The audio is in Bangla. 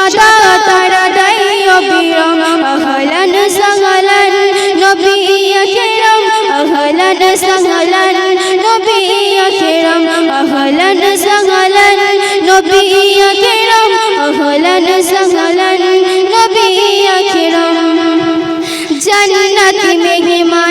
সদা তারা দেয় অবিরাম, আহলান সাহলান, নবী আকরাম আহলান সাহলান, নবী আকরাম আহলান সাহলান, নবী আকরাম আহলান সাহলান, নবী আকরাম জান্নাতি মেহমান